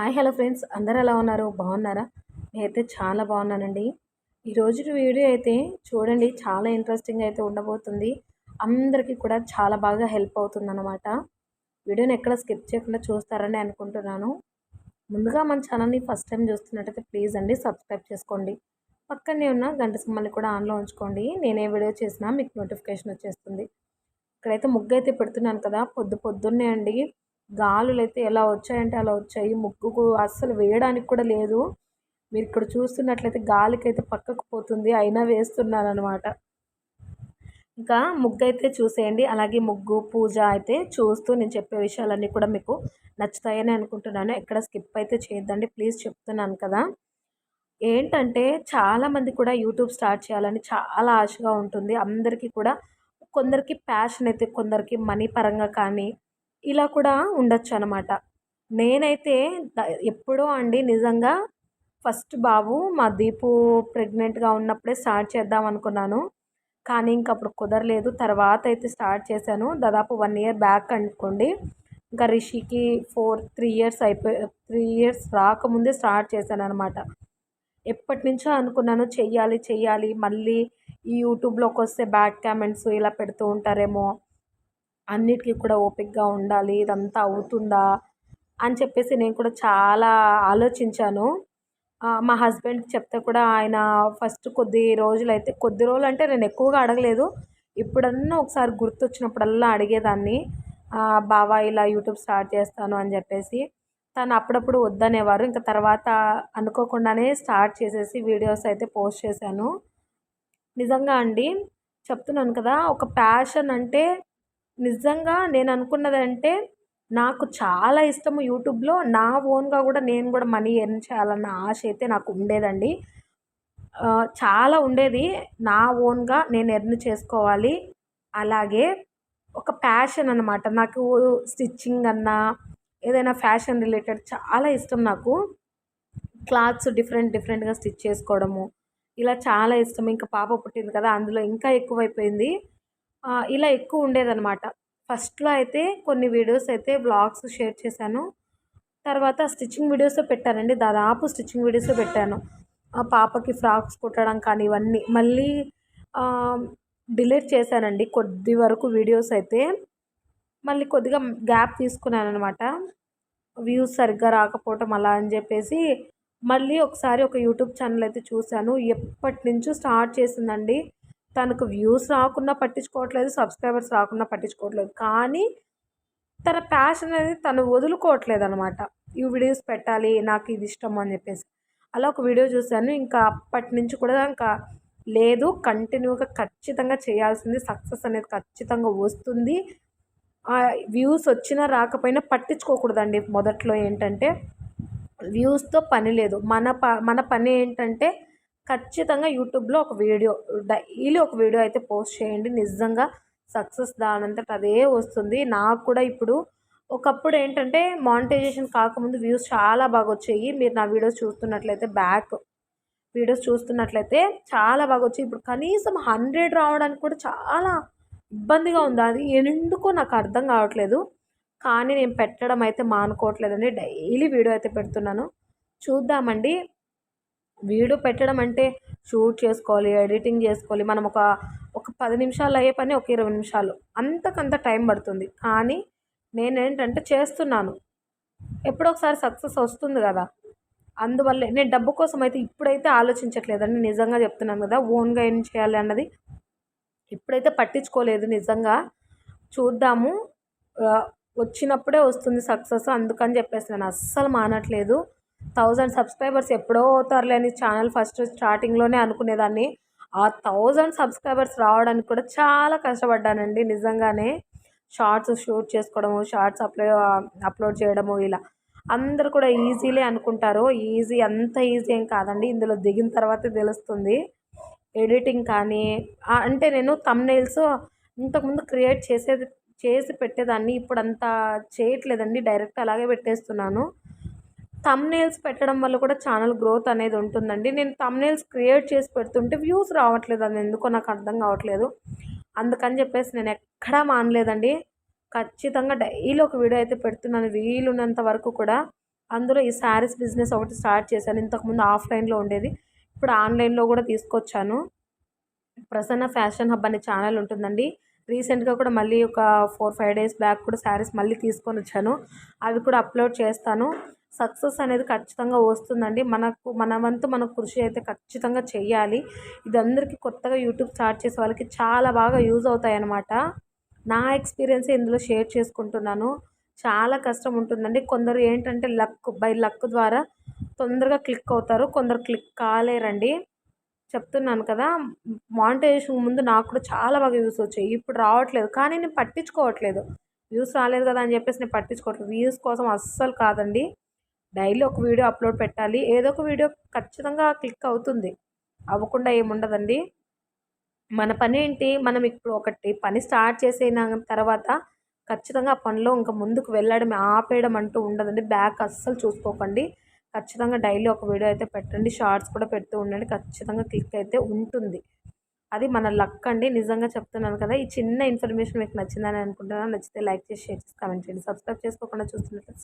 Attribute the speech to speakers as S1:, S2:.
S1: Hi hello friends. అందరు ఎలా ఉన్నారు? బాగున్నారా? నేనైతే చాలా బాగున్నానండి. ఈరోజు వీడియో అయితే చూడండి చాలా ఇంట్రెస్టింగ్ అయితే ఉండబోతుంది. అందరికీ కూడా చాలా బాగా హెల్ప్ అవుతుంది అనమాట వీడియోని ఎక్కడ స్కిప్ చేయకుండా చూస్తారని అనుకుంటున్నాను. ముందుగా మన ఛానల్ని ఫస్ట్ టైం చూస్తున్నట్టయితే ప్లీజ్ అండి సబ్స్క్రైబ్ చేసుకోండి. పక్కనే ఉన్న గంట సింహాన్ని కూడా ఆన్లో ఉంచుకోండి. నేనే వీడియో చేసినా మీకు నోటిఫికేషన్ వచ్చేస్తుంది. ఇక్కడైతే ముగ్గు అయితే పెడుతున్నాను కదా. పొద్దు పొద్దున్నే అండి. గాలులు అయితే ఎలా వచ్చాయంటే అలా వచ్చాయి. ముగ్గుకు అస్సలు వేయడానికి కూడా లేదు. మీరు ఇక్కడ చూస్తున్నట్లయితే గాలికైతే పక్కకు పోతుంది. అయినా వేస్తున్నాను అనమాట ఇంకా ముగ్గు అయితే చూసేయండి. అలాగే ముగ్గు పూజ అయితే చూస్తూ నేను చెప్పే విషయాలన్నీ కూడా మీకు నచ్చుతాయని అనుకుంటున్నాను. ఎక్కడ స్కిప్ అయితే చేయొద్దండి. ప్లీజ్ చెప్తున్నాను కదా. ఏంటంటే చాలామంది కూడా యూట్యూబ్ స్టార్ట్ చేయాలని చాలా ఆశగా ఉంటుంది. అందరికీ కూడా కొందరికి ప్యాషన్ అయితే కొందరికి మనీ పరంగా కానీ ఇలా కూడా ఉండొచ్చు అనమాట నేనైతే ఎప్పుడో అండి నిజంగా ఫస్ట్ బాబు మా దీపు ప్రెగ్నెంట్గా ఉన్నప్పుడే స్టార్ట్ చేద్దాం అనుకున్నాను. కానీ ఇంక అప్పుడు కుదరలేదు. తర్వాత అయితే స్టార్ట్ చేశాను. దాదాపు వన్ ఇయర్ బ్యాక్ అనుకోండి. ఇంకా రిషికి ఫోర్ త్రీ ఇయర్స్ అయిపోయి త్రీ ఇయర్స్ రాకముందే స్టార్ట్ చేశాను అనమాట ఎప్పటి నుంచో అనుకున్నాను చెయ్యాలి చెయ్యాలి. మళ్ళీ ఈ యూట్యూబ్లోకి వస్తే బ్యాడ్ కామెంట్స్ ఇలా పెడుతూ ఉంటారేమో అన్నిటికీ కూడా ఓపికగా ఉండాలి ఇదంతా అవుతుందా అని చెప్పేసి నేను కూడా చాలా ఆలోచించాను. మా హస్బెండ్కి చెప్తే కూడా ఆయన ఫస్ట్ కొద్ది రోజులు అయితే కొద్ది రోజులు అంటే నేను ఎక్కువగా అడగలేదు. ఇప్పుడన్నా ఒకసారి గుర్తొచ్చినప్పుడల్లా అడిగేదాన్ని. బావా ఇలా యూట్యూబ్ స్టార్ట్ చేస్తాను అని చెప్పేసి. తను అప్పుడప్పుడు వద్దనేవారు. ఇంకా తర్వాత అనుకోకుండానే స్టార్ట్ చేసేసి వీడియోస్ అయితే పోస్ట్ చేశాను. నిజంగా అండి చెప్తున్నాను కదా ఒక ప్యాషన్ అంటే నిజంగా నేను అనుకున్నదంటే నాకు చాలా ఇష్టము యూట్యూబ్లో. నా ఓన్గా కూడా నేను కూడా మనీ ఎర్న్ చేయాలన్న ఆశ అయితే నాకు ఉండేదండి. చాలా ఉండేది. నా ఓన్గా నేను ఎర్న్ చేసుకోవాలి. అలాగే ఒక ప్యాషన్ అనమాట నాకు స్టిచ్చింగ్ అన్నా ఏదైనా ఫ్యాషన్ రిలేటెడ్ చాలా ఇష్టం నాకు. క్లాత్స్ డిఫరెంట్ డిఫరెంట్గా స్టిచ్ చేసుకోవడము. ఇలా చాలా ఇష్టం. ఇంకా పాప పుట్టింది కదా అందులో ఇంకా ఎక్కువైపోయింది. ఇలా ఎక్కువ ఉండేదనమాట ఫస్ట్లో అయితే కొన్ని వీడియోస్ అయితే బ్లాగ్స్ షేర్ చేశాను. తర్వాత స్టిచ్చింగ్ వీడియోస్ పెట్టానండి. దాదాపు స్టిచ్చింగ్ వీడియోస్ పెట్టాను. ఆ పాపకి ఫ్రాక్స్ కుట్టడం కానీ ఇవన్నీ. మళ్ళీ డిలీట్ చేశానండి. కొద్ది వరకు వీడియోస్ అయితే. మళ్ళీ కొద్దిగా గ్యాప్ తీసుకున్నాను అనమాట వ్యూస్ సరిగ్గా రాకపోవటం అలా అని చెప్పేసి మళ్ళీ ఒకసారి ఒక యూట్యూబ్ ఛానల్ అయితే చూశాను. ఎప్పటి నుంచో స్టార్ట్ చేసిందండి. తనకు వ్యూస్ రాకుండా పట్టించుకోవట్లేదు సబ్స్క్రైబర్స్ రాకుండా పట్టించుకోవట్లేదు. కానీ తన ప్యాషన్ అనేది తను వదులుకోవట్లేదు అనమాట ఈ వీడియోస్ పెట్టాలి నాకు ఇది ఇష్టం అని చెప్పేసి. అలా ఒక వీడియో చూశాను. ఇంకా అప్పటి నుంచి కూడా ఇంకా లేదు. కంటిన్యూగా ఖచ్చితంగా చేయాల్సింది సక్సెస్ అనేది ఖచ్చితంగా వస్తుంది. వ్యూస్ వచ్చినా రాకపోయినా పట్టించుకోకూడదండి. మొదట్లో ఏంటంటే వ్యూస్తో పని లేదు. మన ప మన పని ఏంటంటే ఖచ్చితంగా యూట్యూబ్లో ఒక వీడియో డైలీ ఒక వీడియో అయితే పోస్ట్ చేయండి. నిజంగా సక్సెస్ దానంతట అదే వస్తుంది. నాకు కూడా ఇప్పుడు ఒకప్పుడు ఏంటంటే మానిటైజేషన్ కాకముందు వ్యూస్ చాలా బాగా వచ్చాయి. మీరు నా వీడియోస్ చూస్తున్నట్లయితే బ్యాక్ వీడియోస్ చూస్తున్నట్లయితే చాలా బాగా వచ్చాయి. ఇప్పుడు కనీసం హండ్రెడ్ రావడానికి కూడా చాలా ఇబ్బందిగా ఉంది. అది ఎందుకో నాకు అర్థం కావట్లేదు. కానీ నేను పెట్టడం అయితే మానుకోవట్లేదండి. డైలీ వీడియో అయితే పెడుతున్నాను. చూద్దామండి. వీడియో పెట్టడం అంటే షూట్ చేసుకోవాలి ఎడిటింగ్ చేసుకోవాలి. మనం ఒక ఒక పది నిమిషాలు అయ్యే పని ఒక ఇరవై నిమిషాలు. అంతకంత టైం పడుతుంది. కానీ నేనేంటంటే చేస్తున్నాను. ఎప్పుడో ఒకసారి సక్సెస్ వస్తుంది కదా. అందువల్లే నేను డబ్బు కోసం అయితే ఇప్పుడైతే ఆలోచించట్లేదండి. నిజంగా చెప్తున్నాను కదా ఓన్గా ఏం చేయాలి అన్నది ఇప్పుడైతే పట్టించుకోలేదు నిజంగా. చూద్దాము. వచ్చినప్పుడే వస్తుంది సక్సెస్ అందుకని చెప్పేసి నేను అస్సలు మానట్లేదు. థౌజండ్ సబ్స్క్రైబర్స్ ఎప్పుడో అవుతారులే అని ఛానల్ ఫస్ట్ స్టార్టింగ్లోనే అనుకునేదాన్ని. ఆ థౌజండ్ సబ్స్క్రైబర్స్ రావడానికి కూడా చాలా కష్టపడ్డానండి నిజంగానే. షార్ట్స్ షూట్ చేసుకోవడము షార్ట్స్ అప్లో అప్లోడ్ చేయడము ఇలా. అందరు కూడా ఈజీలే అనుకుంటారు. ఈజీ అంత ఈజీ ఏం కాదండి. ఇందులో దిగిన తర్వాతే తెలుస్తుంది. ఎడిటింగ్ కానీ అంటే నేను తమ్నైల్స్ ఇంతకుముందు క్రియేట్ చేసేది చేసి పెట్టేదాన్ని. ఇప్పుడు అంతా చేయట్లేదండి. డైరెక్ట్ అలాగే పెట్టేస్తున్నాను. తమ్నేల్స్ పెట్టడం వల్ల కూడా ఛానల్ గ్రోత్ అనేది ఉంటుందండి. నేను థమ్నేల్స్ క్రియేట్ చేసి పెడుతుంటే వ్యూస్ రావట్లేదు. అది ఎందుకో నాకు అర్థం కావట్లేదు. అందుకని చెప్పేసి నేను ఎక్కడా మానలేదండి. ఖచ్చితంగా డైలీ ఒక వీడియో అయితే పెడుతున్నాను. వీలున్నంత వరకు కూడా అందులో ఈ శారీస్ బిజినెస్ ఒకటి స్టార్ట్ చేశాను. ఇంతకుముందు ఆఫ్లైన్లో ఉండేది. ఇప్పుడు ఆన్లైన్లో కూడా తీసుకొచ్చాను. ప్రసన్న ఫ్యాషన్ హబ్ అనే ఛానల్ ఉంటుందండి. రీసెంట్గా కూడా మళ్ళీ ఒక ఫోర్ ఫైవ్ డేస్ బ్యాక్ కూడా శారీస్ మళ్ళీ తీసుకొని వచ్చాను. అవి కూడా అప్లోడ్ చేస్తాను. సక్సెస్ అనేది ఖచ్చితంగా వస్తుందండి. మనకు మన వంతు మన కృషి అయితే ఖచ్చితంగా చెయ్యాలి ఇది అందరికీ కొత్తగా యూట్యూబ్ స్టార్ట్ చేసే వాళ్ళకి చాలా బాగా యూజ్ అవుతాయన్నమాట. నా ఎక్స్పీరియన్స్ ఇందులో షేర్ చేసుకుంటున్నాను. చాలా కష్టం ఉంటుందండి. కొందరు ఏంటంటే లక్ బై లక్ ద్వారా తొందరగా క్లిక్ అవుతారు. కొందరు క్లిక్ కాలేరండి. చెప్తున్నాను కదా మానిటైజేషన్ ముందు నాకు కూడా చాలా బాగా వ్యూస్ వచ్చాయి. ఇప్పుడు రావట్లేదు. కానీ నేను పట్టించుకోవట్లేదు. వ్యూస్ రాలేదు కదా అని చెప్పేసి నేను పట్టించుకోవట్లేదు. వ్యూస్ కోసం అస్సలు కాదండి. డైలీ ఒక వీడియో అప్లోడ్ పెట్టాలి. ఏదో ఒక వీడియో ఖచ్చితంగా క్లిక్ అవుతుంది. అవ్వకుండా ఏముండదండి. మన పని ఏంటి? మనం ఇప్పుడు ఒకటి పని స్టార్ట్ చేసిన తర్వాత ఖచ్చితంగా ఆ పనిలో ఇంకా ముందుకు వెళ్ళడం ఆపేయడం అంటూ ఉండదండి. బ్యాక్ అస్సలు చూసుకోకండి. ఖచ్చితంగా డైలీ ఒక వీడియో అయితే పెట్టండి. షార్ట్స్ కూడా పెడుతూ ఉండండి. ఖచ్చితంగా క్లిక్ అయితే ఉంటుంది. అది మన లక్ అండి. నిజంగా చెప్తున్నాను కదా. ఈ చిన్న ఇన్ఫర్మేషన్ మీకు నచ్చిందని అనుకుంటున్నాను. నచ్చితే లైక్ చేసి షేర్ చేసి కామెంట్ చేయండి. సబ్స్క్రైబ్ చేసుకోకుండా చూస్తున్నట్లయితే